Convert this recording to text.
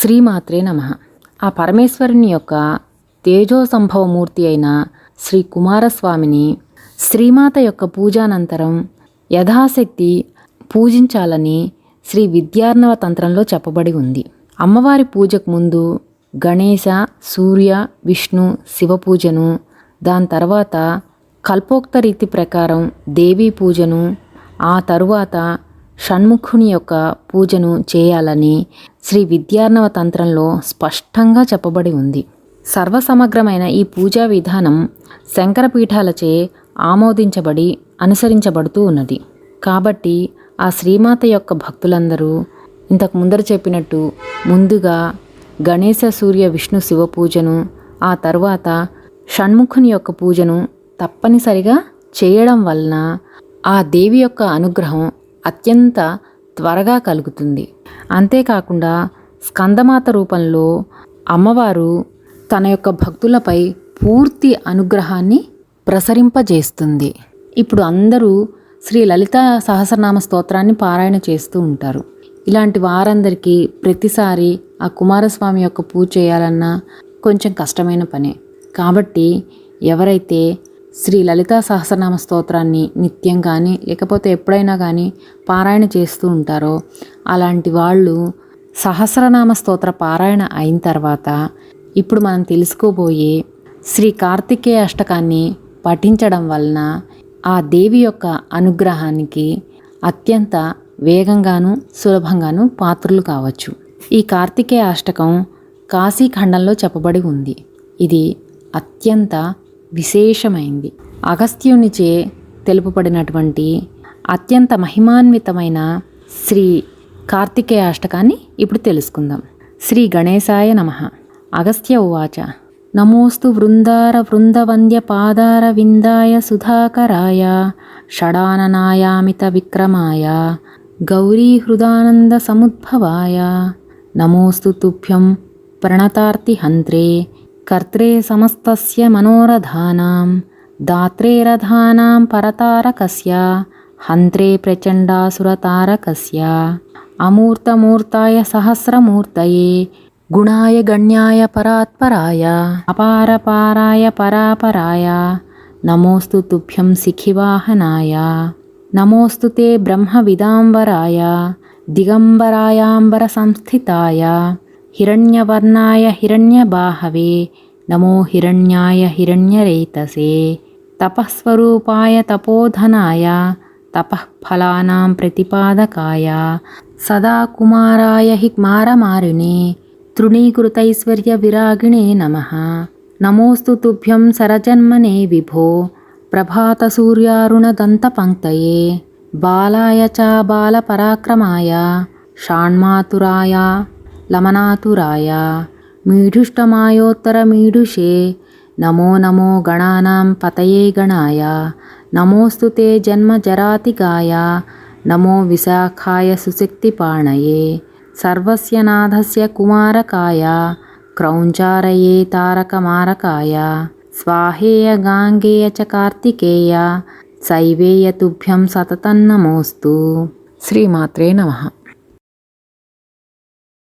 శ్రీమాత్రే నమ. ఆ పరమేశ్వరుని యొక్క తేజో సంభవమూర్తి అయిన శ్రీ కుమారస్వామిని శ్రీమాత యొక్క పూజానంతరం యథాశక్తి పూజించాలని శ్రీ విద్యార్ణవ తంత్రంలో చెప్పబడి ఉంది. అమ్మవారి పూజకు ముందు గణేశ సూర్య విష్ణు శివ పూజను దాని తర్వాత కల్పోక్త రీతి ప్రకారం దేవీ పూజను ఆ తరువాత షణ్ముఖుని యొక్క పూజను చేయాలని శ్రీ విద్యార్ణవ తంత్రంలో స్పష్టంగా చెప్పబడి ఉంది. సర్వసమగ్రమైన ఈ పూజా విధానం శంకరపీఠాలచే ఆమోదించబడి అనుసరించబడుతూ ఉన్నది. కాబట్టి ఆ శ్రీమాత యొక్క భక్తులందరూ ఇంతకు ముందర చెప్పినట్టు ముందుగా గణేశ సూర్య విష్ణు శివ పూజను ఆ తర్వాత షణ్ముఖుని యొక్క పూజను తప్పనిసరిగా చేయడం వలన ఆ దేవి యొక్క అనుగ్రహం అత్యంత త్వరగా కలుగుతుంది. అంతేకాకుండా స్కందమాత రూపంలో అమ్మవారు తన యొక్క భక్తులపై పూర్తి అనుగ్రహాన్ని ప్రసరింపజేస్తుంది. ఇప్పుడు అందరూ శ్రీ లలిత సహస్రనామ స్తోత్రాన్ని పారాయణ చేస్తూ ఉంటారు. ఇలాంటి వారందరికీ ప్రతిసారి ఆ కుమారస్వామి యొక్క పూజ చేయాలన్నా కొంచెం కష్టమైన పనే. కాబట్టి ఎవరైతే శ్రీ లలితా సహస్రనామ స్తోత్రాన్ని నిత్యం కానీ లేకపోతే ఎప్పుడైనా కానీ పారాయణ చేస్తూ ఉంటారో అలాంటి వాళ్ళు సహస్రనామ స్తోత్ర పారాయణ అయిన తర్వాత ఇప్పుడు మనం తెలుసుకోబోయే శ్రీ కార్తికేయ అష్టకాన్ని పఠించడం వలన ఆ దేవి యొక్క అనుగ్రహానికి అత్యంత వేగంగాను సులభంగాను పాత్రలు కావచ్చు. ఈ కార్తికేయ అష్టకం కాశీఖండంలో చెప్పబడి ఉంది. ఇది అత్యంత విశేషమైంది. అగస్త్యునిచే తెలుపబడినటువంటి అత్యంత మహిమాన్వితమైన శ్రీ కార్తికేయ అష్టకాన్ని ఇప్పుడు తెలుసుకుందాం. శ్రీ గణేశాయ నమ. అగస్త్య ఉవాచ. నమోస్తు వృందార వృందవంద్య పాదార విందాయ సుధాకరాయ. షడాననాయామిత విక్రమాయ. గౌరీ హృదానంద సముద్భవాయ. నమోస్తు తుభ్యం ప్రణతార్తి హంత్రే. कर्त्रे समस्तस्य मनोरथानां दात्रे रथानां परतारकस्य हन्त्रे प्रचण्डासुरतारकस्य अमूर्तमूर्ताय सहस्रमूर्तये गुणाय गण्याय परात्पराय अपारपाराय परापराय नमोऽस्तु तुभ्यं सिखिवाहनाय नमोऽस्तु ते ब्रह्मविदाम्बराय दिगम्बरायाम्बरसंस्थिताय హిరణ్యవర్ణాయ హిరణ్యబాహవే నమో హిరణ్యాయ హిరణ్యరేతసే తపస్వరూపాయ తపోధనాయ తపఃఫలానాం ప్రతిపాదకాయ సదా కుమారాయ హి కుమారమారిణే తృణీకృతైశ్వర్య విరాగిణే నమ నమోస్తు తుభ్యం సరజన్మనే విభో ప్రభాతసూర్యారుణదంతపంక్తయే బాలాయ చ బాలపరాక్రమాయ షాణ్మాతురాయ లమనాతురాయ మీఢుష్టమాయోత్తరమీఢుషే నమో నమో గణానాం పతయే గణాయ నమోస్తు తే జన్మజరాతిగాయ నమో విశాఖాయ సుశక్తిపాణయే సర్వస్య నాథస్య కుమారకాయ క్రౌంచారయే తారకమారకాయ స్వాహేయ గాంగేయ చ కార్తికేయ శైవేయ తుభ్యం సతతన్నమోస్తు శ్రీమాత్రే నమః